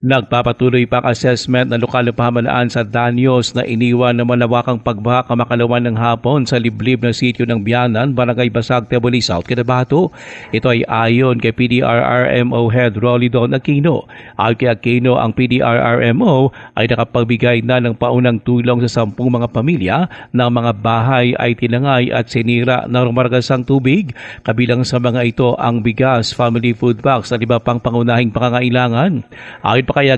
Nagpapatuloy pa ang assessment ng lokal na pamahalaan sa Danyos na iniwan ng malawakang pagbaha kamakalawan ng hapon sa liblib na sityo ng Bianan, Barangay Basag, Teboli, South Cotabato. Ito ay ayon kay PDRRMO Head Rolly Don Aquino. Ayon kay Aquino, ang PDRRMO ay nakapagbigay na ng paunang tulong sa sampung mga pamilya na mga bahay ay tinangay at sinira ng rumaragasang tubig. Kabilang sa mga ito ang bigas, family food box at iba pang pangunahing pangangailangan. Ayon pa kay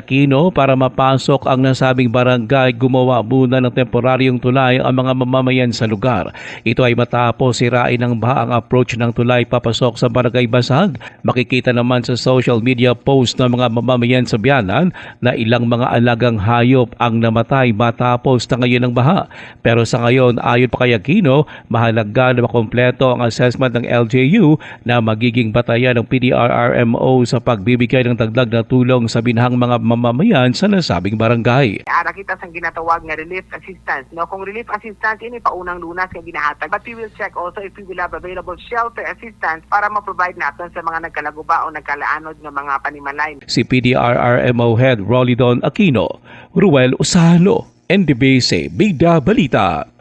para mapasok ang nasabing barangay, gumawa muna ng temporaryong tulay ang mga mamamayan sa lugar. Ito ay matapos sirain ng baha ang approach ng tulay papasok sa barangay Basag. Makikita naman sa social media post ng mga mamamayan sa Bianan na ilang mga alagang hayop ang namatay matapos na ngayon ng baha. Pero sa ngayon, ayon pa kay Aquino, mahalaga na makompleto ang assessment ng LJU na magiging batayan ng PDRRMO sa pagbibigay ng dagdag na tulong sa binahang mga mamamayan sa nasabing barangay. ara kita sa ginatawag nga relief assistance. No, kung relief assistance ini paunang lunas nga ginahatag. But we will check also if we will have available shelter assistance para ma-provide natin sa mga nagkalaguba o nagkalaanod ng mga panimalay. Si PDRRMO Head Rolly Don Aquino, Ruel Usano, NDBC Bigda Balita.